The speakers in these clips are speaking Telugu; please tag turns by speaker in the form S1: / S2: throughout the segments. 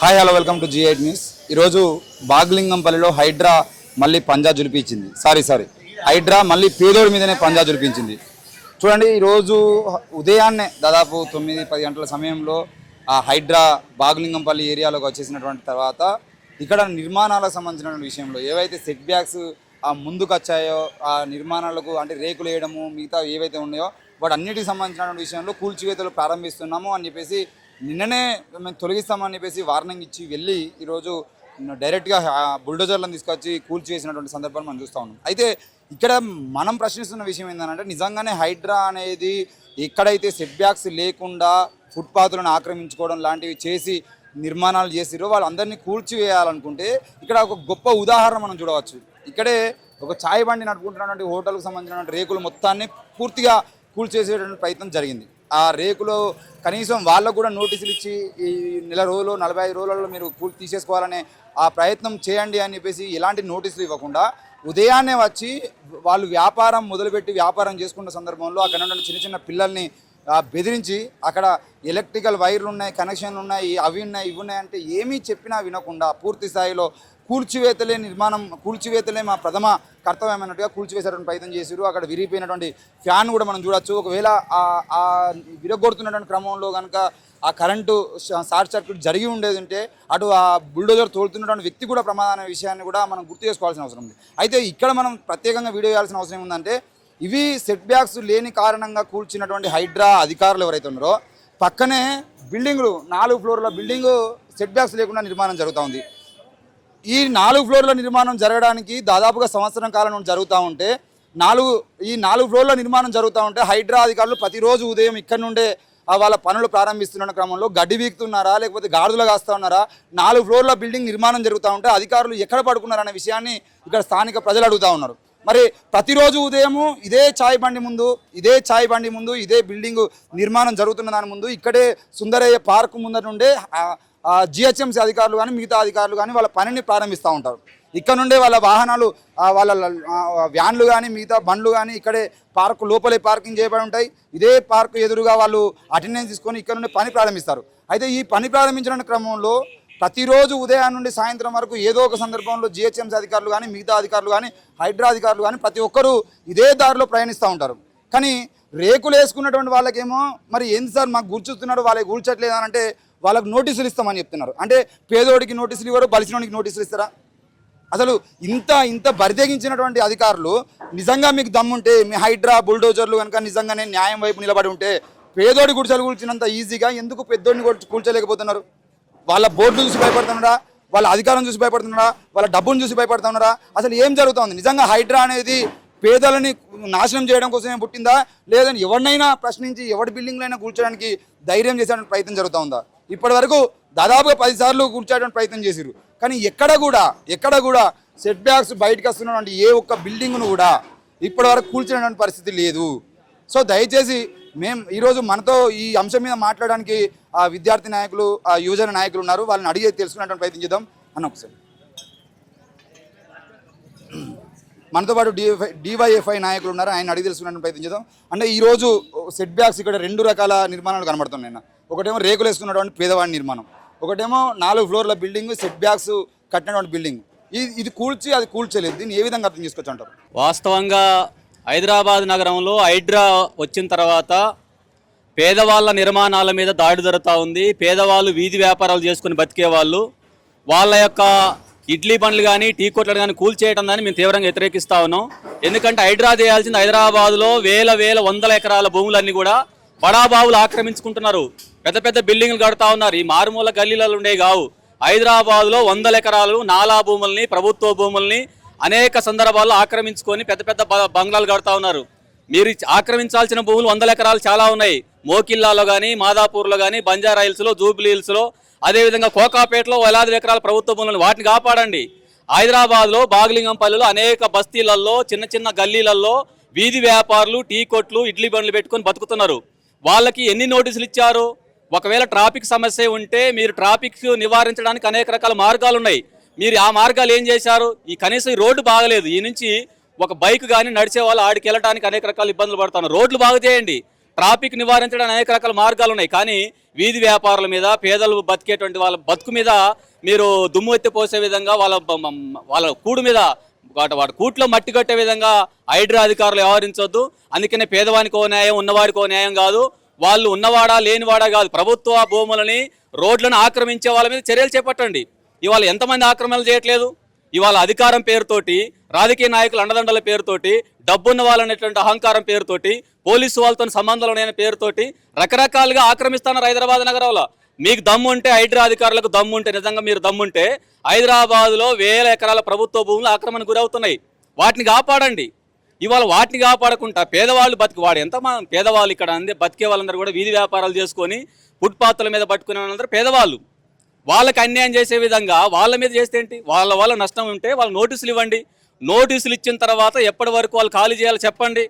S1: Hi hello welcome to G eight news ఈరోజు బాగ్లింగంపల్లిలో హైడ్రా మళ్ళీ పంజా జులిపించింది సారీ సారీ హైడ్రా మళ్ళీ పేదోడి మీదనే పంజా జులిపించింది చూడండి ఈరోజు ఉదయాన్నే దాదాపు తొమ్మిది పది గంటల సమయంలో ఆ హైడ్రా బాగ్లింగంపల్లి ఏరియాలోకి వచ్చేసినటువంటి తర్వాత ఇక్కడ నిర్మాణాలకు సంబంధించిన విషయంలో ఏవైతే సెట్ బ్యాక్స్ ఆ ముందుకు వచ్చాయో ఆ నిర్మాణాలకు అంటే రేకులు వేయడము మిగతా ఏవైతే ఉన్నాయో వాటి అన్నిటికి సంబంధించిన విషయంలో కూల్చివేతలు ప్రారంభిస్తున్నాము అని చెప్పేసి నిన్ననే మేము తొలగిస్తామని చెప్పేసి వార్నింగ్ ఇచ్చి వెళ్ళి ఈరోజు డైరెక్ట్గా బుల్డోజర్లను తీసుకొచ్చి కూల్చివేసినటువంటి సందర్భాన్ని మనం చూస్తూ ఉన్నాం. అయితే ఇక్కడ మనం ప్రశ్నిస్తున్న విషయం ఏంటంటే నిజంగానే హైడ్రా అనేది ఎక్కడైతే సెట్ బ్యాక్స్ లేకుండా ఫుట్పాత్లను ఆక్రమించుకోవడం లాంటివి చేసి నిర్మాణాలు చేసిరో వాళ్ళందరినీ కూల్చివేయాలనుకుంటే ఇక్కడ ఒక గొప్ప ఉదాహరణ మనం చూడవచ్చు. ఇక్కడే ఒక ఛాయ్ బండి నడుపుకుంటున్నటువంటి హోటల్కి సంబంధించినటువంటి రేకులు మొత్తాన్ని పూర్తిగా కూల్చేసేటువంటి ప్రయత్నం జరిగింది. ఆ రేకులో కనీసం వాళ్ళకు కూడా నోటీసులు ఇచ్చి ఈ నెల రోజులు నలభై ఐదు రోజులలో మీరు కూల్ తీసేసుకోవాలనే ఆ ప్రయత్నం చేయండి అని చెప్పేసి ఎలాంటి నోటీసులు ఇవ్వకుండా ఉదయాన్నే వచ్చి వాళ్ళు వ్యాపారం మొదలుపెట్టి వ్యాపారం చేసుకున్న సందర్భంలో అక్కడ ఉన్న చిన్న చిన్న పిల్లల్ని బెదిరించి అక్కడ ఎలక్ట్రికల్ వైర్లు ఉన్నాయి కనెక్షన్లు ఉన్నాయి అవి ఉన్నాయి ఇవి ఉన్నాయి అంటే ఏమీ చెప్పినా వినకుండా పూర్తి స్థాయిలో కూల్చివేతలే నిర్మాణం కూల్చివేతలే మా ప్రథమ కర్తవ్యమైనట్టుగా కూల్చివేసేటువంటి ప్రయత్నం చేశారు అక్కడ విరిగిపోయినటువంటి ఫ్యాన్ కూడా మనం చూడొచ్చు. ఒకవేళ ఆ విరగొడుతున్నటువంటి క్రమంలో కనుక ఆ కరెంటు షార్ట్ సర్క్యూట్ జరిగి ఉండేది ఉంటే అటు ఆ బుల్డోజర్ తోలుతున్నటువంటి వ్యక్తి కూడా ప్రమాదమైన విషయాన్ని కూడా మనం గుర్తు చేసుకోవాల్సిన అవసరం ఉంది. అయితే ఇక్కడ మనం ప్రత్యేకంగా వీడియో చేయాల్సిన అవసరం ఏముందంటే ఇవి సెట్ బ్యాక్స్ లేని కారణంగా కూల్చినటువంటి హైడ్రా అధికారులు ఎవరైతే ఉన్నారో పక్కనే బిల్డింగ్లు నాలుగు ఫ్లోర్ల బిల్డింగ్ సెట్ బ్యాక్స్ లేకుండా నిర్మాణం జరుగుతూ ఉంది. ఈ నాలుగు ఫ్లోర్ల నిర్మాణం జరగడానికి దాదాపుగా సంవత్సరం కాలం జరుగుతూ ఉంటే నాలుగు ఈ నాలుగు ఫ్లోర్ల నిర్మాణం జరుగుతూ ఉంటే హైడ్రా అధికారులు ప్రతిరోజు ఉదయం ఇక్కడ నుండే వాళ్ళ పనులు ప్రారంభిస్తున్న క్రమంలో గడ్డి వీక్తున్నారా లేకపోతే గాడుదలు కాస్తా ఉన్నారా నాలుగు ఫ్లోర్ల బిల్డింగ్ నిర్మాణం జరుగుతూ ఉంటే అధికారులు ఎక్కడ పడుకున్నారనే విషయాన్ని ఇక్కడ స్థానిక ప్రజలు అడుగుతూ ఉన్నారు. మరి ప్రతిరోజు ఉదయము ఇదే ఛాయ్ బండి ముందు ఇదే ఛాయ్ బండి ముందు ఇదే బిల్డింగ్ నిర్మాణం జరుగుతున్న దాని ముందు ఇక్కడే సుందరయ్య పార్క్ ముందర నుండే జిహెచ్ఎంసీ అధికారులు కానీ మిగతా అధికారులు కానీ వాళ్ళ పనిని ప్రారంభిస్తూ ఉంటారు. ఇక్కడ నుండే వాళ్ళ వాహనాలు వాళ్ళ వ్యాన్లు కానీ మిగతా బండ్లు కానీ ఇక్కడే పార్కు లోపలే పార్కింగ్ చేయబడి ఉంటాయి. ఇదే పార్కు ఎదురుగా వాళ్ళు అటెండెన్స్ తీసుకొని ఇక్కడ నుండి పని ప్రారంభిస్తారు. అయితే ఈ పని ప్రారంభించిన క్రమంలో ప్రతిరోజు ఉదయం నుండి సాయంత్రం వరకు ఏదో ఒక సందర్భంలో జిహెచ్ఎంసీ అధికారులు కానీ మిగతా అధికారులు కానీ హైడ్రా అధికారులు కానీ ప్రతి ఒక్కరూ ఇదే దారిలో ప్రయాణిస్తూ ఉంటారు. కానీ రేకులు వేసుకున్నటువంటి వాళ్ళకేమో మరి ఏంది సార్ మాకు గుర్చుతున్నాడు వాళ్ళకి కూర్చోట్లేదు అని అంటే వాళ్ళకు నోటీసులు ఇస్తామని చెప్తున్నారు. అంటే పేదోడికి నోటీసులు ఇవ్వరు బలిసినోడికి నోటీసులు ఇస్తారా? అసలు ఇంత ఇంత బరితెగించినటువంటి అధికారులు నిజంగా మీకు దమ్ముంటే మీ హైడ్రా బుల్డోజర్లు కనుక నిజంగానే న్యాయం వైపు నిలబడి ఉంటే పేదోడి గుడిసెలు కూల్చినంత ఈజీగా ఎందుకు పెద్దోడిని కూల్చలేకపోతున్నారు? వాళ్ళ బోర్డు చూసి భయపడుతున్నారా? వాళ్ళ అధికారం చూసి భయపడుతున్నారా? వాళ్ళ డబ్బును చూసి భయపడుతున్నారా? అసలు ఏం జరుగుతుంది? నిజంగా హైడ్రా అనేది పేదలని నాశనం చేయడం కోసమే పుట్టిందా? లేదని ఎవరినైనా ప్రశ్నించి ఎవరి బిల్డింగ్లైనా కూర్చోడానికి ధైర్యం చేసేటువంటి ప్రయత్నం జరుగుతూ ఉందా? ఇప్పటి వరకు దాదాపుగా పది సార్లు ప్రయత్నం చేశారు కానీ ఎక్కడ కూడా ఎక్కడ కూడా సెట్ బ్యాక్స్ బయటకు వస్తున్నటువంటి ఏ ఒక్క బిల్డింగ్ను కూడా ఇప్పటి వరకు కూల్చినటువంటి పరిస్థితి లేదు. సో దయచేసి మేము ఈరోజు మనతో ఈ అంశం మీద మాట్లాడడానికి ఆ విద్యార్థి నాయకులు ఆ యువజన నాయకులు ఉన్నారు. వాళ్ళని అడిగి తెలుసుకునేటువంటి ప్రయత్నం చేద్దాం. అన్న ఒకసారి. మనతో పాటు డిఎఫ్ఐ డివైఎఫ్ఐ నాయకులు ఉన్నారు. ఆయన అడిగి తెలుసుకునేటువంటి ప్రయత్నం చేద్దాం. అంటే ఈరోజు సెట్ బ్యాక్స్ ఇక్కడ రెండు రకాల నిర్మాణాలు కనబడుతున్నాయి ఒకటేమో రేకులు వేసుకున్నటువంటి పేదవాడి నిర్మాణం. ఒకటేమో నాలుగు ఫ్లోర్ల బిల్డింగ్ సెట్ బ్యాక్స్ కట్టినటువంటి బిల్డింగ్. ఇది ఇది కూల్చి అది కూల్చలేదు. దీన్ని ఏ విధంగా అర్థం చేసుకోవచ్చు అంటారు?
S2: వాస్తవంగా హైదరాబాద్ నగరంలో హైడ్రా వచ్చిన తర్వాత పేదవాళ్ళ నిర్మాణాల మీద దాడి జరుగుతూ ఉంది. పేదవాళ్ళు వీధి వ్యాపారాలు చేసుకుని బతికే వాళ్ళు. వాళ్ళ యొక్క ఇడ్లీ బండ్లు కానీ టీ కొట్లు కానీ కూల్చేయడం దాన్ని మేము తీవ్రంగా వ్యతిరేకిస్తా ఉన్నాం. ఎందుకంటే హైడ్రా చేయాల్సింది హైదరాబాద్లో వేల వేల వందల ఎకరాల భూములన్నీ కూడా బడాబావులు ఆక్రమించుకుంటున్నారు. పెద్ద పెద్ద బిల్డింగ్లు కడతా ఉన్నారు. ఈ మారుమూల గల్లీలలో ఉండే కావు హైదరాబాద్లో వందల ఎకరాలు నాలా భూముల్ని ప్రభుత్వ భూముల్ని అనేక సందర్భాల్లో ఆక్రమించుకొని పెద్ద పెద్ద బ- బంగ్లాలు కడతా ఉన్నారు. మీరు ఆక్రమించాల్సిన భూములు వందల ఎకరాలు చాలా ఉన్నాయి. మోకిల్లాలో కానీ మాదాపూర్లో కానీ బంజారా హిల్స్లో జూబ్లీ హిల్స్లో అదేవిధంగా కోకాపేటలో వేలాది ఎకరాల ప్రభుత్వ భూములను వాటిని కాపాడండి. హైదరాబాద్లో బాగలింగంపల్లిలో అనేక బస్తీలలో చిన్న చిన్న గల్లీలలో వీధి వ్యాపారులు టీ కొట్లు ఇడ్లీ బండ్లు పెట్టుకొని బతుకుతున్నారు. వాళ్ళకి ఎన్ని నోటీసులు ఇచ్చారు? ఒకవేళ ట్రాఫిక్ సమస్య ఉంటే మీరు ట్రాఫిక్ నివారించడానికి అనేక రకాల మార్గాలు ఉన్నాయి. మీరు ఆ మార్గాలు ఏం చేశారు? ఈ కనీసం ఈ రోడ్డు బాగలేదు. ఈ నుంచి ఒక బైక్ కానీ నడిచే వాళ్ళు ఆడికి వెళ్ళడానికి అనేక రకాల ఇబ్బందులు పడుతున్నారు. రోడ్లు బాగు చేయండి. ట్రాఫిక్ నివారించడానికి అనేక రకాల మార్గాలు ఉన్నాయి. కానీ వీధి వ్యాపారుల మీద పేదలు బతికేటువంటి వాళ్ళ బతుకు మీద మీరు దుమ్ము ఎత్తి పోసే విధంగా వాళ్ళ వాళ్ళ కూడు మీద వాటి వాడు కూట్లో మట్టి కట్టే విధంగా హైడ్రా అధికారులు వ్యవహరించొద్దు. అందుకనే పేదవానికి ఓ న్యాయం ఉన్నవాడికి ఓ న్యాయం కాదు. వాళ్ళు ఉన్నవాడా లేనివాడా కాదు. ప్రభుత్వ భూములని రోడ్లను ఆక్రమించే వాళ్ళ మీద చర్యలు చేపట్టండి. ఇవాళ ఎంతమంది ఆక్రమణలు చేయట్లేదు? ఇవాళ అధికారం పేరుతోటి రాజకీయ నాయకుల అండదండల పేరుతోటి డబ్బున్న వాళ్ళనేటువంటి అహంకారం పేరుతోటి పోలీసు వాళ్ళతో సంబంధాలు పేరుతోటి రకరకాలుగా ఆక్రమిస్తున్నారు హైదరాబాద్ నగరంలో. మీకు దమ్ము ఉంటే హైడ్రా అధికారులకు దమ్ము ఉంటే నిజంగా మీరు దమ్ముంటే హైదరాబాద్లో వేల ఎకరాల ప్రభుత్వ భూములు ఆక్రమణ గురవుతున్నాయి. వాటిని కాపాడండి. ఇవాళ వాటిని కాపాడకుండా పేదవాళ్ళు బతికి వాడు ఎంత మనం పేదవాళ్ళు ఇక్కడ అందే బతికే వాళ్ళందరూ కూడా వీధి వ్యాపారాలు చేసుకొని ఫుట్పాత్ల మీద పట్టుకునే వాళ్ళందరూ పేదవాళ్ళు. వాళ్ళకి అన్యాయం చేసే విధంగా వాళ్ళ మీద చేస్తే ఏంటి? వాళ్ళ వల్ల నష్టం ఉంటే వాళ్ళు నోటీసులు ఇవ్వండి. నోటీసులు ఇచ్చిన తర్వాత ఎప్పటి వరకు వాళ్ళు ఖాళీ చేయాలో చెప్పండి.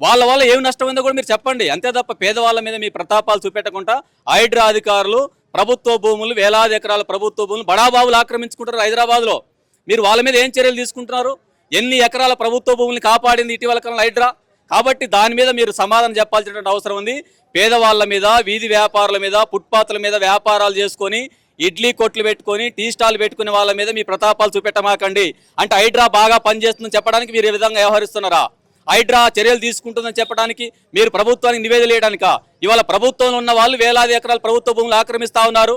S2: వాళ్ళ వల్ల ఏం నష్టం ఉందో కూడా మీరు చెప్పండి. అంతే తప్ప పేదవాళ్ళ మీద మీ ప్రతాపాలు చూపెట్టకుండా హైడ్రా అధికారులు ప్రభుత్వ భూములు వేలాది ఎకరాల ప్రభుత్వ భూములు బడాబాబులు ఆక్రమించుకుంటారు హైదరాబాద్లో. మీరు వాళ్ళ మీద ఏం చర్యలు తీసుకుంటున్నారు? ఎన్ని ఎకరాల ప్రభుత్వ భూముల్ని కాపాడింది ఇటీవల కాలంలో హైడ్రా? కాబట్టి దాని మీద మీరు సమాధానం చెప్పాల్సినటువంటి అవసరం ఉంది. పేదవాళ్ళ మీద వీధి వ్యాపారుల మీద ఫుట్పాత్ల మీద వ్యాపారాలు చేసుకొని ఇడ్లీ కొట్లు పెట్టుకొని టీ స్టాల్ పెట్టుకునే వాళ్ళ మీద మీ ప్రతాపాలు చూపెట్టమాకండి. అంటే హైడ్రా బాగా పనిచేస్తుందని చెప్పడానికి మీరు ఏ విధంగా వ్యవహరిస్తున్నారా? హైడ్రా చర్యలు తీసుకుంటుందని చెప్పడానికి మీరు ప్రభుత్వానికి నివేదన వేయడానిక ఇవాళ ప్రభుత్వంలో ఉన్న వాళ్ళు వేలాది ఎకరాలు ప్రభుత్వ భూములు ఆక్రమిస్తూ ఉన్నారు.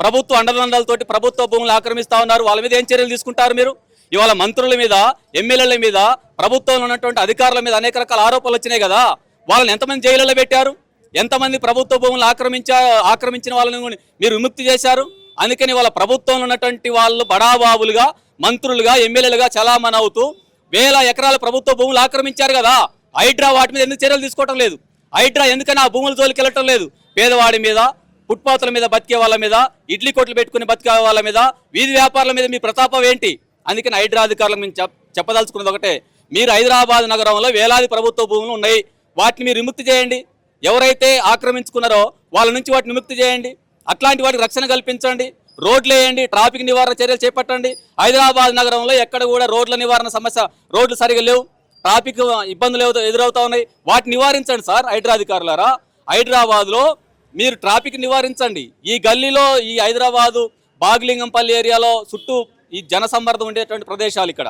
S2: ప్రభుత్వ అండదండలతోటి ప్రభుత్వ భూములు ఆక్రమిస్తూ ఉన్నారు. వాళ్ళ మీద ఏం చర్యలు తీసుకుంటారు మీరు? ఇవాళ మంత్రుల మీద ఎమ్మెల్యేల మీద ప్రభుత్వంలో ఉన్నటువంటి అధికారుల మీద అనేక రకాల ఆరోపణలు వచ్చినాయి కదా? వాళ్ళని ఎంతమంది జైలులో పెట్టారు? ఎంతమంది ప్రభుత్వ భూములు ఆక్రమించా ఆక్రమించిన వాళ్ళని మీరు విముక్తి చేశారు? అందుకని వాళ్ళ ప్రభుత్వంలో ఉన్నటువంటి వాళ్ళు బడాబాబులుగా మంత్రులుగా ఎమ్మెల్యేలుగా చలామణి అవుతూ వేల ఎకరాల ప్రభుత్వ భూములు ఆక్రమించారు కదా. హైడ్రా వాటి మీద ఎందుకు చర్యలు తీసుకోవటం లేదు? హైడ్రా ఎందుకని ఆ భూముల జోలికి వెళ్ళటం లేదు? పేదవాడి మీద ఫుట్పాత్ల మీద బతికే వాళ్ళ మీద ఇడ్లీ కొట్లు పెట్టుకుని బతికే వాళ్ళ మీద వీధి వ్యాపారుల మీద మీ ప్రతాపం ఏంటి? అందుకని హైడ్రా అధికారులకు మేము చెప్పదలుచుకున్నది ఒకటే. మీరు హైదరాబాద్ నగరంలో వేలాది ప్రభుత్వ భూములు ఉన్నాయి. వాటిని మీరు విముక్తి చేయండి. ఎవరైతే ఆక్రమించుకున్నారో వాళ్ళ నుంచి వాటిని విముక్తి చేయండి. అట్లాంటి వాటికి రక్షణ కల్పించండి. రోడ్లు వేయండి ట్రాఫిక్ నివారణ చర్యలు చేపట్టండి. హైదరాబాద్ నగరంలో ఎక్కడ కూడా రోడ్ల నివారణ సమస్య రోడ్లు సరిగా లేవు. ట్రాఫిక్ ఇబ్బందులు ఎదురవుతూ ఎదురవుతా ఉన్నాయి. వాటిని నివారించండి సార్ హైడ్రా అధికారులారా. హైదరాబాద్లో మీరు ట్రాఫిక్ నివారించండి. ఈ గల్లీలో ఈ హైదరాబాదు బాగ్లింగంపల్లి ఏరియాలో చుట్టూ ఈ జనసమ్మర్దం ఉండేటువంటి ప్రదేశాలు ఇక్కడ.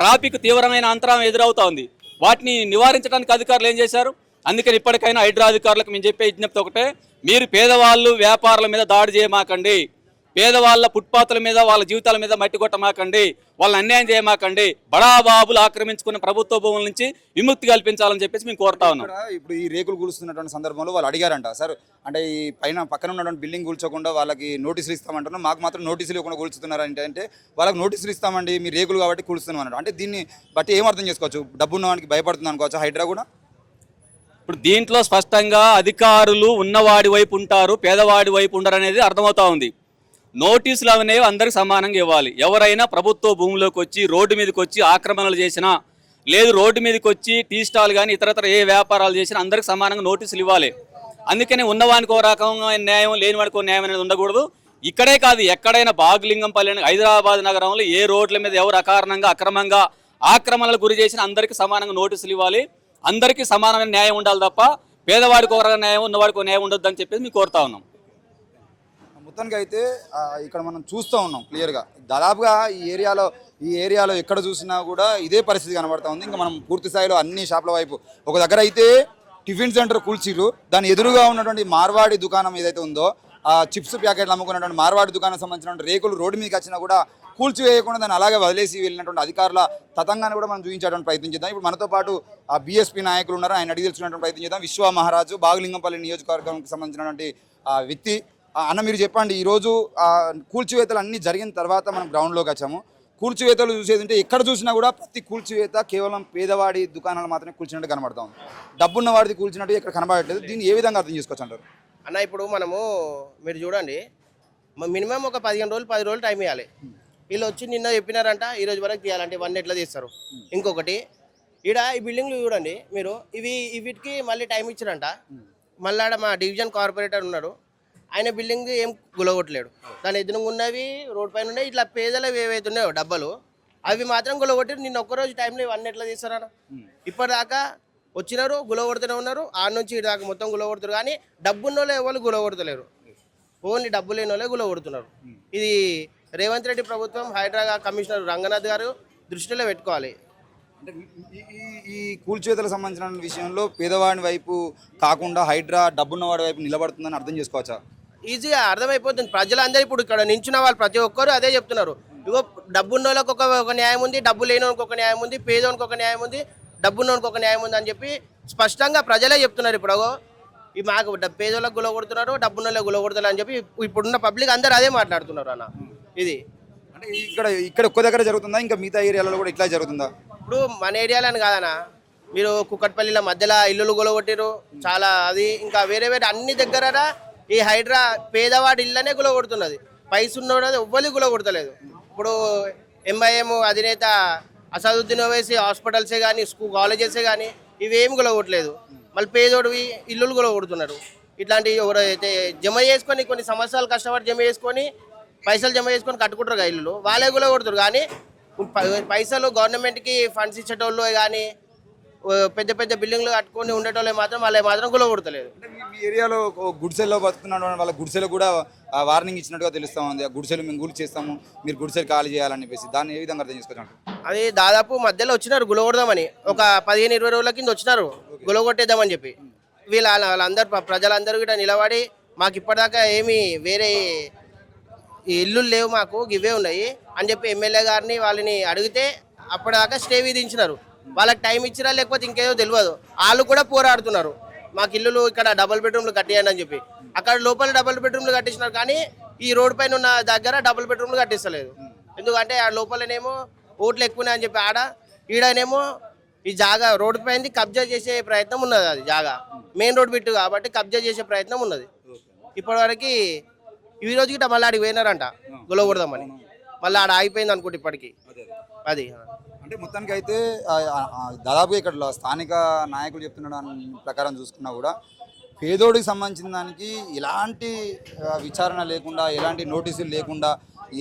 S2: ట్రాఫిక్ తీవ్రమైన అంతరం ఎదురవుతా ఉంది. వాటిని నివారించడానికి అధికారులు ఏం చేశారు? అందుకని ఇప్పటికైనా హైడ్రా అధికారులకు మేము చెప్పే విజ్ఞప్తి ఒకటే. మీరు పేదవాళ్ళు వ్యాపారుల మీద దాడి చేయమాకండి. పేదవాళ్ళ ఫుట్పాత్ల మీద వాళ్ళ జీవితాల మీద మట్టి కొట్టమాకండి. వాళ్ళని అన్యాయం చేయమాకండి. బడాబాబులు ఆక్రమించుకున్న ప్రభుత్వ భూముల నుంచి విముక్తి కల్పించాలని చెప్పేసి మేము కోరుతా ఉన్నాం.
S1: ఇప్పుడు ఈ రేకులు కూలుస్తున్నటువంటి సందర్భంలో వాళ్ళు అడిగారంట సార్ అంటే ఈ పైన పక్కన ఉన్నటువంటి బిల్డింగ్ కూల్చోకుండా వాళ్ళకి నోటీసులు ఇస్తామంటున్నాం మాకు మాత్రం నోటీసులు ఇవ్వకుండా కూల్చుతున్నారు అంటే అంటే వాళ్ళకి నోటీసులు ఇస్తామండి. మీ రేకులు కాబట్టి కూలుస్తున్నాం అన్నట్టు అంటే దీన్ని బట్టి ఏం అర్థం చేసుకోవచ్చు? డబ్బు ఉన్నవానికి భయపడుతుంది అనుకోవచ్చు హైడ్రా కూడా?
S2: ఇప్పుడు దీంట్లో స్పష్టంగా అధికారులు ఉన్నవాడి వైపు ఉంటారు పేదవాడి వైపు ఉండరు అనేది అర్థమవుతా ఉంది. నోటీసులు అనేవి అందరికి సమానంగా ఇవ్వాలి. ఎవరైనా ప్రభుత్వ భూమిలోకి వచ్చి రోడ్డు మీదకి వచ్చి ఆక్రమణలు చేసినా లేదు రోడ్డు మీదకి వచ్చి టీ స్టాల్ కానీ ఇతరతర ఏ వ్యాపారాలు చేసినా అందరికి సమానంగా నోటీసులు ఇవ్వాలి. అందుకని ఉన్నవానికి ఒక రకమైన న్యాయం లేని వాడికి న్యాయం అనేది ఉండకూడదు. ఇక్కడే కాదు ఎక్కడైనా బాగులింగంపల్లి హైదరాబాద్ నగరంలో ఏ రోడ్ల మీద ఎవరు అకారణంగా అక్రమంగా ఆక్రమణలకు గురి చేసిన అందరికీ సమానంగా నోటీసులు ఇవ్వాలి. అందరికీ సమానమైన న్యాయం ఉండాలి తప్ప పేదవాడికి ఒక న్యాయం ఉన్నవాడికి న్యాయం ఉండొద్దని అని చెప్పేసి మేము కోరుతా ఉన్నాం.
S1: మొత్తానికి అయితే ఇక్కడ మనం చూస్తూ ఉన్నాం క్లియర్గా. దాదాపుగా ఈ ఏరియాలో ఈ ఏరియాలో ఎక్కడ చూసినా కూడా ఇదే పరిస్థితి కనబడతా ఉంది. ఇంకా మనం పూర్తి స్థాయిలో అన్ని షాపుల వైపు. ఒక దగ్గర అయితే టిఫిన్ సెంటర్ కూల్చీలు దాని ఎదురుగా ఉన్నటువంటి మార్వాడి దుకాణం ఏదైతే ఉందో ఆ చిప్స్ ప్యాకెట్లు అమ్ముకున్నటువంటి మార్వాడి దుకాణం సంబంధించినటువంటి రేకులు రోడ్డు మీదకి వచ్చినా కూడా కూల్చివేయకుండా దాన్ని అలాగే వదిలేసి వెళ్ళినటువంటి అధికారుల తతంగాన్ని కూడా మనం చూపించడానికి ప్రయత్నం చేద్దాం. ఇప్పుడు మనతో పాటు ఆ బీఎస్పీ నాయకులు ఉన్నారు. ఆయన అడిగి తెలుసుకునేటువంటి ప్రయత్నం చేద్దాం. విశ్వ మహారాజు బాగులింగంపల్లి నియోజకవర్గానికి సంబంధించినటువంటి ఆ వ్యక్తి అన్న మీరు చెప్పండి ఈరోజు కూల్చివేతలు అన్నీ జరిగిన తర్వాత మనం గ్రౌండ్లోకి వచ్చాము. కూల్చివేతలు చూసేది ఉంటే ఎక్కడ చూసినా కూడా ప్రతి కూల్చివేత కేవలం పేదవాడి దుకాణాలు మాత్రమే కూల్చినట్టు కనబడతాం డబ్బున్న వాడిది కూల్చినట్టు ఇక్కడ కనబడట్లేదు. దీన్ని ఏ విధంగా అర్థం చేసుకోవచ్చు అంటారు
S3: అన్న ఇప్పుడు మనము మీరు చూడండి మినిమం ఒక పదిహేను రోజులు పది రోజులు టైం ఇవ్వాలి వీళ్ళు వచ్చి నిన్న చెప్పినారంట ఈ రోజు వరకు తీయాలంటే ఇవన్నీ ఎట్లా తీస్తారు? ఇంకొకటి ఈడ ఈ బిల్డింగ్లు చూడండి మీరు ఇవి వీటికి మళ్ళీ టైం ఇచ్చారంట. మళ్ళీ ఆడ మా డివిజన్ కార్పొరేటర్ ఉన్నారు ఆయన బిల్డింగ్ ఏం గులగొట్టలేడు. దాని ఎదురుగా ఉన్నవి రోడ్ పైన ఉన్నాయి ఇట్లా పేదలు ఏవైతే ఉన్నాయో డబ్బాలు అవి మాత్రం గులగొట్టి నిన్న ఒక్కరోజు టైంలో ఇవన్నీ ఎట్లా తీస్తారన్న ఇప్పటిదాకా వచ్చినారు గులగొడుతూనే ఉన్నారు. ఆ నుంచి ఇటు దాకా మొత్తం గులగొడుతారు కానీ డబ్బున్న వాళ్ళు ఎవరు గులగొడతలేరు. ఓన్లీ డబ్బు లేని వాళ్ళే గుల కొడుతున్నారు ఇది రేవంత్ రెడ్డి ప్రభుత్వం హైదరాబాద్ కమిషనర్ రంగనాథ్ గారు దృష్టిలో పెట్టుకోవాలి.
S1: అంటే ఈ- కూల్చివేతలకు సంబంధించిన విషయంలో పేదవాడి వైపు కాకుండా హైడ్రా డబ్బున్నవాడి వైపు నిలబడుతుందని అర్థం చేసుకోవచ్చా?
S3: ఈజీగా అర్థమైపోతుంది. ప్రజలందరూ ఇప్పుడు ఇక్కడ నించున్న వాళ్ళు ప్రతి ఒక్కరు అదే చెప్తున్నారు. ఇగో డబ్బున్న వాళ్ళకి ఒక ఒక న్యాయం ఉంది డబ్బు లేనివానికి ఒక న్యాయం ఉంది పేదోనికి ఒక న్యాయం ఉంది డబ్బున్నోనికి ఒక న్యాయం ఉంది అని చెప్పి స్పష్టంగా ప్రజలే చెప్తున్నారు ఇప్పుడు. ఈ మాకు పేదోళ్ళకి గుల కొడుతున్నారు డబ్బున్న వాళ్ళకి గుల కొడుతున్నారు అని చెప్పి ఇప్పుడున్న పబ్లిక్ అందరూ అదే మాట్లాడుతున్నారు అన్న. ఇది.
S1: అంటే ఇక్కడ ఇక్కడ ఒక్క దగ్గర జరుగుతుందా? ఇంకా మిగతా ఏరియాలలో కూడా ఇట్లా జరుగుతుందా?
S3: ఇప్పుడు మన ఏరియాలని కాదనా మీరు కుక్కట్పల్లిలో మధ్యలో ఇల్లులు గులగొట్టిరు చాలా అది ఇంకా వేరే వేరే అన్ని దగ్గర ఈ హైడ్రా పేదవాడి ఇళ్ళనే గులగొడుతున్నది. పైసున్నోడు ఎవ్వరి గులగొడతలేదు. ఇప్పుడు ఎంఐఎం అధినేత అసదుద్దీన్ ఓవైసీ హాస్పిటల్సే కానీ స్కూల్ కాలేజెసే కానీ ఇవేమి గులగొట్టలేదు. మళ్ళీ పేదోడివి ఇల్లులు గులగొడుతున్నారు. ఇట్లాంటివి ఎవరైతే జమ చేసుకొని కొన్ని సంవత్సరాలు కష్టపడి జమ చేసుకొని పైసలు జమ చేసుకొని కట్టుకుంటారు కదా ఇల్లు వాళ్ళే కూడా కొడుతారు కానీ పైసలు గవర్నమెంట్కి ఫండ్స్ ఇచ్చేటోళ్ళు కానీ పెద్ద పెద్ద బిల్డింగ్లు కట్టుకొని ఉండేటోళ్ళు మాత్రం వాళ్ళే మాత్రం
S1: అంటే మీ- ఏరియాలో గుడిసెల్లో బతుకుతున్నాడు వాళ్ళ గుడిసెలో కూడా వార్నింగ్ ఇచ్చినట్టుగా తెలుస్తా ఉంది. ఆ గుడిసెలు మేము గుడి చేస్తాము. మీరు గుడిసెలు ఖాళీ చేయాలని చెప్పేసి దాన్ని ఏ విధంగా అర్థం చేసుకోవచ్చు?
S3: అది దాదాపు మధ్యలో వచ్చినారు గులగొడదామని ఒక పదిహేను ఇరవై రోజుల కింద వచ్చినారు. గులగొట్టేద్దామని చెప్పి. వీళ్ళ వాళ్ళందరూ ప్ర- ప్రజలందరూ కూడా నిలబడి మాకు ఇప్పటిదాకా ఏమీ వేరే ఇల్లు లేవు మాకు ఇవే ఉన్నాయి అని చెప్పి ఎమ్మెల్యే గారిని వాళ్ళని అడిగితే అప్పటిదాకా స్టే విధించినారు. వాళ్ళకి టైం ఇచ్చినా లేకపోతే ఇంకేదో తెలియదు. వాళ్ళు కూడా పోరాడుతున్నారు. మాకు ఇల్లులు ఇక్కడ డబుల్ బెడ్రూమ్లు కట్టేయండి అని చెప్పి. అక్కడ లోపల డబుల్ బెడ్రూమ్లు కట్టించినారు కానీ ఈ రోడ్ పైన ఉన్న దగ్గర డబుల్ బెడ్రూమ్లు కట్టిస్తలేదు. ఎందుకంటే ఆ లోపలనేమో ఓట్లు ఎక్కువనే అని చెప్పి ఆడ ఈడనేమో ఈ జాగా రోడ్డు పైన కబ్జా చేసే ప్రయత్నం ఉన్నది అది జాగా. మెయిన్ రోడ్ బిట్టు కాబట్టి కబ్జా చేసే ప్రయత్నం ఉన్నది. ఇప్పటివరకు ఈ రోజు గిట్ట మళ్ళీ ఆడికి పోయినారంట. గులగొడదామని మళ్ళీ ఆడ ఆగిపోయింది అనుకుంటే ఇప్పటికి. అది.
S1: అంటే మొత్తానికి అయితే దాదాపుగా ఇక్కడ స్థానిక నాయకులు చెప్తున్న ప్రకారం చూసుకున్నా కూడా పేదోడికి సంబంధించిన దానికి ఎలాంటి విచారణ లేకుండా ఎలాంటి నోటీసులు లేకుండా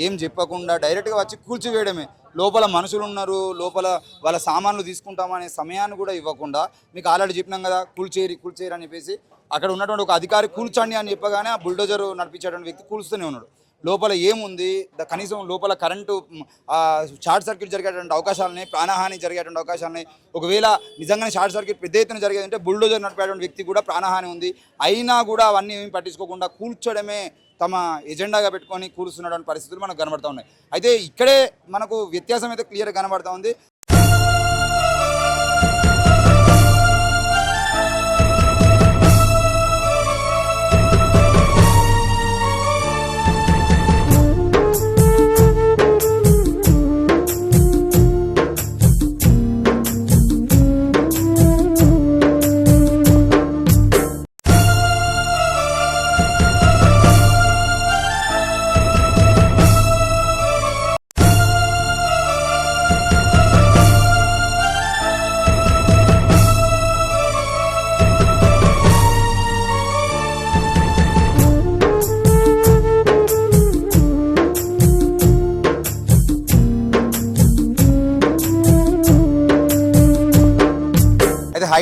S1: ఏం చెప్పకుండా డైరెక్ట్గా వచ్చి కూల్చివేయడమే. లోపల మనుషులు ఉన్నారు లోపల వాళ్ళ సామాన్లు తీసుకుంటామనే సమయాన్ని కూడా ఇవ్వకుండా మీకు ఆల్రెడీ చెప్పినాం కదా కూల్చేరి కూల్చేరి అని చెప్పేసి అక్కడ ఉన్నటువంటి ఒక అధికారి కూల్చండి అని చెప్పగానే ఆ బుల్డోజర్ నడిపించేటువంటి వ్యక్తి కూల్స్తూనే ఉన్నాడు. లోపల ఏముంది? కనీసం లోపల కరెంటు షార్ట్ సర్క్యూట్ జరిగేటువంటి అవకాశాలని ప్రాణహాని జరిగేటువంటి అవకాశాలని ఒకవేళ నిజంగానే షార్ట్ సర్క్యూట్ పెద్ద ఎత్తున జరిగేదంటే బుల్డోజర్ నడిపేటువంటి వ్యక్తి కూడా ప్రాణహాని ఉంది. అయినా కూడా అవన్నీ ఏమి పట్టించుకోకుండా కూల్చడమే తమ ఎజెండాగా పెట్టుకొని కూరుస్తున్నటువంటి పరిస్థితులు మనకు కనబడుతూ ఉన్నాయి. అయితే ఇక్కడే మనకు వ్యత్యాసం అయితే క్లియర్గా కనబడుతూ ఉంది.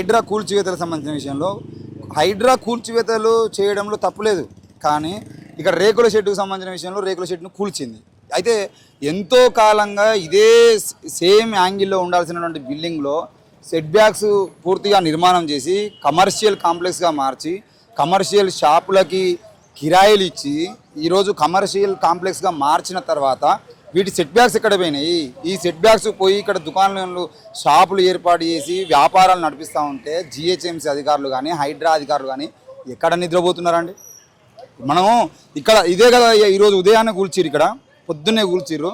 S1: హైడ్రా కూల్చివేతలకు సంబంధించిన విషయంలో హైడ్రా కూల్చివేతలు చేయడంలో తప్పులేదు కానీ ఇక్కడ రేకుల షెడ్డుకు సంబంధించిన విషయంలో రేకుల షెడ్డును కూల్చింది. అయితే ఎంతో కాలంగా ఇదే సేమ్ యాంగిల్లో ఉండాల్సినటువంటి బిల్డింగ్లో సెట్ బ్యాక్స్ పూర్తిగా నిర్మాణం చేసి కమర్షియల్ కాంప్లెక్స్గా మార్చి కమర్షియల్ షాపులకి కిరాయిలు ఇచ్చి ఈరోజు కమర్షియల్ కాంప్లెక్స్గా మార్చిన తర్వాత వీటి సెట్ బ్యాక్స్ ఎక్కడ పోయినాయి? ఈ సెట్ బ్యాక్స్ పోయి ఇక్కడ దుకాణాలు షాపులు ఏర్పాటు చేసి వ్యాపారాలు నడిపిస్తూ ఉంటే జిహెచ్ఎంసీ అధికారులు కానీ హైడ్రా అధికారులు కానీ ఎక్కడ నిద్రపోతున్నారండి? మనం ఇక్కడ ఇదే కదా ఈ- ఈరోజు ఉదయాన్నే కూల్చిరు ఇక్కడ పొద్దున్నే కూల్చిర్రు.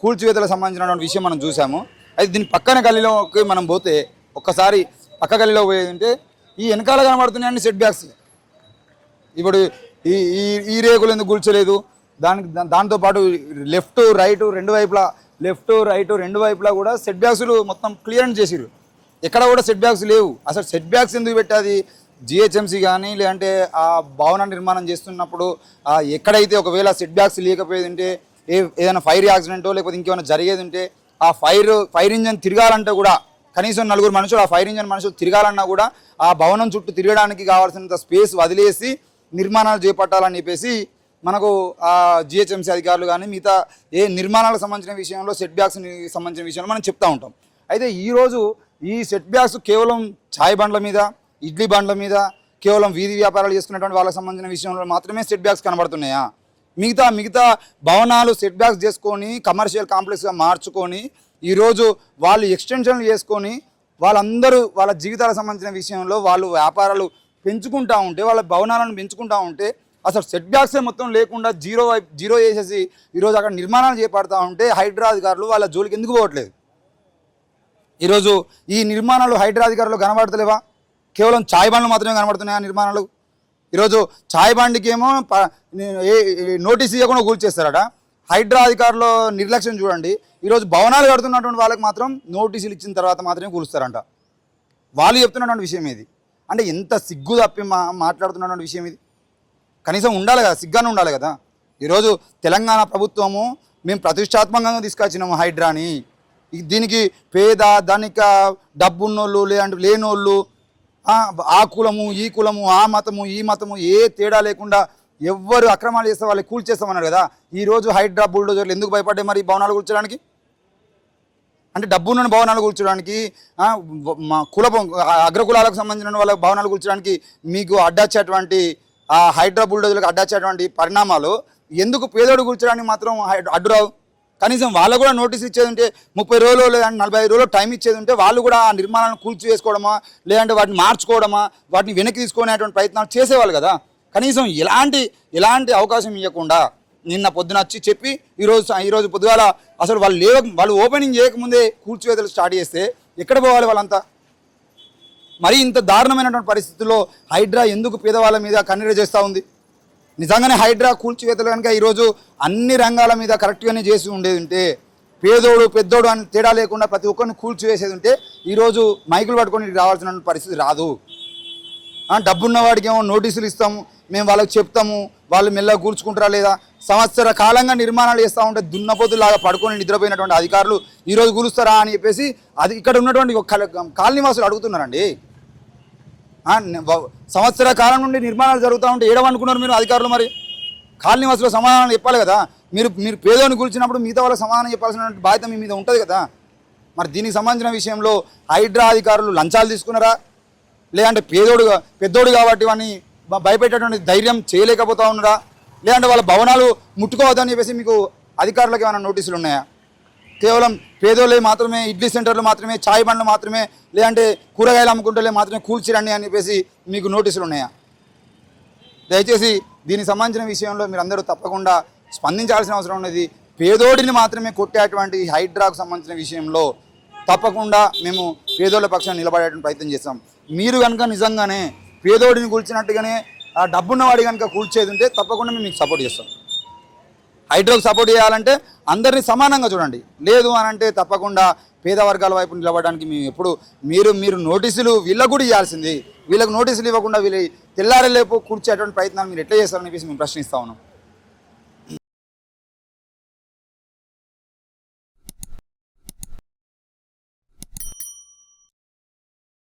S1: కూల్చివేతలకు సంబంధించినటువంటి విషయం మనం చూసాము అయితే దీని పక్కన గల్లీలోకి మనం పోతే ఒక్కసారి పక్క గల్లీలో పోయేదంటే ఈ వెనకాల కనబడుతున్నాయండి సెట్ బ్యాక్స్ ఇప్పుడు ఈ ఈ ఈ రేకులు ఎందుకు కూల్చలేదు? దానికి దాంతో పాటు లెఫ్ట్ రైట్ రెండు వైపులా లెఫ్ట్ రైట్ రెండు వైపులా కూడా సెట్ బ్యాక్స్లు మొత్తం క్లియరెన్స్ చేసిరు ఎక్కడ కూడా సెట్ బ్యాక్స్ లేవు. అసలు సెట్ బ్యాక్స్ ఎందుకు పెట్టాది? జిహెచ్ఎంసీ కానీ లేదంటే ఆ భవన నిర్మాణం చేస్తున్నప్పుడు ఎక్కడైతే ఒకవేళ సెట్ బ్యాక్స్ లేకపోయేది ఉంటే ఏ ఏదైనా ఫైర్ యాక్సిడెంటో లేకపోతే ఇంకేమైనా జరిగేది ఉంటే ఆ ఫైర్ ఫైర్ ఇంజన్ తిరగాలంటే కూడా కనీసం నలుగురు మనుషులు ఆ ఫైర్ ఇంజన్ మనుషులు తిరగాలన్నా కూడా ఆ భవనం చుట్టూ తిరగడానికి కావాల్సినంత స్పేస్ వదిలేసి నిర్మాణాలు చేపట్టాలని చెప్పేసి మనకు ఆ జిహెచ్ఎంసీ అధికారులు కానీ మిగతా ఏ నిర్మాణాలకు సంబంధించిన విషయంలో సెట్ బ్యాక్స్ సంబంధించిన విషయంలో మనం చెప్తూ ఉంటాం. అయితే ఈరోజు ఈ సెట్ బ్యాక్స్ కేవలం ఛాయ్ బండ్ల మీద ఇడ్లీ బండ్ల మీద కేవలం వీధి వ్యాపారాలు చేసుకున్నటువంటి వాళ్ళకి సంబంధించిన విషయంలో మాత్రమే సెట్ బ్యాక్స్ కనబడుతున్నాయా? మిగతా మిగతా భవనాలు సెట్ బ్యాక్స్ చేసుకొని కమర్షియల్ కాంప్లెక్స్గా మార్చుకొని ఈరోజు వాళ్ళు ఎక్స్టెన్షన్లు చేసుకొని వాళ్ళందరూ వాళ్ళ జీవితాలకు సంబంధించిన విషయంలో వాళ్ళు వ్యాపారాలు పెంచుకుంటూ ఉంటే వాళ్ళ భవనాలను పెంచుకుంటూ ఉంటే అసలు సెట్ బ్యాక్సే మొత్తం లేకుండా జీరో జీరో చేసేసి ఈరోజు అక్కడ నిర్మాణాలు చేపడతా ఉంటే హైడ్రా అధికారులు వాళ్ళ జోలికి ఎందుకు పోవట్లేదు? ఈరోజు ఈ నిర్మాణాలు హైడ్రా అధికారులు కనబడతలేవా? కేవలం ఛాయ్ బండ్లు మాత్రమే కనబడుతున్నాయి ఆ నిర్మాణాలు? ఈరోజు ఛాయ్ బండికి ఏమో ఏ- నోటీస్ ఇవ్వకుండా కూల్చేస్తారట. హైడ్రా అధికారులు నిర్లక్ష్యం చూడండి. ఈరోజు భవనాలు కడుతున్నటువంటి వాళ్ళకి మాత్రం నోటీసులు ఇచ్చిన తర్వాత మాత్రమే కూలుస్తారంట. వాళ్ళు చెప్తున్నటువంటి విషయం ఇది అంటే ఎంత సిగ్గు తప్పి మా మాట్లాడుతున్నటువంటి విషయం ఇది కనీసం ఉండాలి కదా సిగ్గానే ఉండాలి కదా. ఈరోజు తెలంగాణ ప్రభుత్వము మేము ప్రతిష్టాత్మకంగా తీసుకొచ్చినాము హైడ్రాని. దీనికి పేద ధనిక డబ్బున్నోళ్ళు లేదంటే లేనోళ్ళు ఆ, కులము ఈ కులము ఆ మతము ఈ మతము ఏ తేడా లేకుండా ఎవ్వరు అక్రమాలు చేస్తే వాళ్ళు కూల్చేస్తామన్నారు కదా. ఈరోజు హైడ్రా బుల్డోజర్లు ఎందుకు భయపడ్డాయి మరి భవనాలు కూల్చడానికి? అంటే డబ్బున్న భవనాలు కూల్చడానికి కుల అగ్రకులాలకు సంబంధించిన వాళ్ళ భవనాలు కూల్చడానికి మీకు అడ్డొచ్చేటువంటి ఆ హైడ్రా బుల్డోజర్లకు అడ్డొచ్చేటువంటి పరిణామాలు ఎందుకు పేదోడు కూర్చోడానికి మాత్రం అడ్డురావు? కనీసం వాళ్ళు కూడా నోటీస్ ఇచ్చేది ఉంటే ముప్పై రోజులు లేదంటే నలభై ఐదు రోజులు టైం ఇచ్చేది ఉంటే వాళ్ళు కూడా ఆ నిర్మాణాలను కూల్చి వేసుకోవడమా లేదంటే వాటిని మార్చుకోవడమా? వాటిని వెనక్కి తీసుకునేటువంటి ప్రయత్నాలు చేసేవాళ్ళు కదా. కనీసం ఎలాంటి ఎలాంటి అవకాశం ఇవ్వకుండా నిన్న పొద్దున వచ్చి చెప్పి ఈరోజు ఈరోజు పొద్దుగాల అసలు వాళ్ళు లేవ వాళ్ళు ఓపెనింగ్ చేయకముందే కూల్చివేతలు స్టార్ట్ చేస్తే ఎక్కడ పోవాలి వాళ్ళంతా? మరి ఇంత దారుణమైనటువంటి పరిస్థితుల్లో హైడ్రా ఎందుకు పేదవాళ్ళ మీద కన్నీరు చేస్తూ ఉంది? నిజంగానే హైడ్రా కూల్చివేతలు కనుక ఈరోజు అన్ని రంగాల మీద కరెక్ట్గానే చేసి ఉండేది ఉంటే పేదోడు పెద్దోడు అని తేడా లేకుండా ప్రతి ఒక్కరిని కూల్చివేసేది ఉంటే ఈరోజు మైకులు పట్టుకొని రావాల్సిన పరిస్థితి రాదు. డబ్బున్నవాడికి ఏమో నోటీసులు ఇస్తాము మేము వాళ్ళకి చెప్తాము వాళ్ళు మెల్లగా కూర్చుకుంటారా లేదా? సంవత్సర కాలంగా నిర్మాణాలు చేస్తూ ఉంటే దున్నపోతులాగా పడుకొని నిద్రపోయినటువంటి అధికారులు ఈరోజు కూలుస్తారా అని చెప్పేసి అది ఇక్కడ ఉన్నటువంటి కాలనీవాసులు అడుగుతున్నారండి. సంవత్సర కాలం నుండి నిర్మాణాలు జరుగుతూ ఉంటే ఏడవనుకున్నారు మీరు అధికారులు మరి? కాలనీ వాసులు సమాధానం చెప్పాలి కదా. మీరు మీరు పేదోని కూర్చున్నప్పుడు మిగతా వాళ్ళకి సమాధానం చెప్పాల్సిన బాధ్యత మీ మీద ఉంటుంది కదా. మరి దీనికి సంబంధించిన విషయంలో హైడ్రా అధికారులు లంచాలు తీసుకున్నారా? లేదంటే పేదోడుగా పెద్దోడు కాబట్టి వాడిని భయపెట్టేటువంటి ధైర్యం చేయలేకపోతా ఉన్నారా? లేదంటే వాళ్ళ భవనాలు ముట్టుకోవద్దని చెప్పేసి మీకు అధికారులకు ఏమైనా నోటీసులు ఉన్నాయా? కేవలం పేదోళ్ళే మాత్రమే ఇడ్లీ సెంటర్లు మాత్రమే చాయ్ బండ్లు మాత్రమే లేదంటే కూరగాయలు అమ్ముకుంటే మాత్రమే కూల్చిరండి అని చెప్పేసి మీకు నోటీసులు ఉన్నాయా? దయచేసి దీనికి సంబంధించిన విషయంలో మీరు అందరూ తప్పకుండా స్పందించాల్సిన అవసరం ఉన్నది. పేదోడిని మాత్రమే కొట్టేటువంటి హైడ్రాకు సంబంధించిన విషయంలో తప్పకుండా మేము పేదోళ్ళ పక్షాన్ని నిలబడేటువంటి ప్రయత్నం చేస్తాం. మీరు కనుక నిజంగానే పేదోడిని కూల్చినట్టుగానే ఆ డబ్బున్నవాడి కనుక కూల్చేది ఉంటే తప్పకుండా మేము మీకు సపోర్ట్ చేస్తాం. హైడ్రోకి సపోర్ట్ చేయాలంటే అందరినీ సమానంగా చూడండి. లేదు అని అంటే తప్పకుండా పేద వర్గాల వైపు నిలబడడానికి మేము ఎప్పుడు మీరు మీరు నోటీసులు వీళ్ళకు కూడా ఇవ్వాల్సింది. వీళ్ళకి నోటీసులు ఇవ్వకుండా వీళ్ళు తెల్లారలేపు కూర్చేటువంటి ప్రయత్నాలు మీరు ఎట్లా చేస్తారని చెప్పేసి మేము ప్రశ్నిస్తా ఉన్నాం.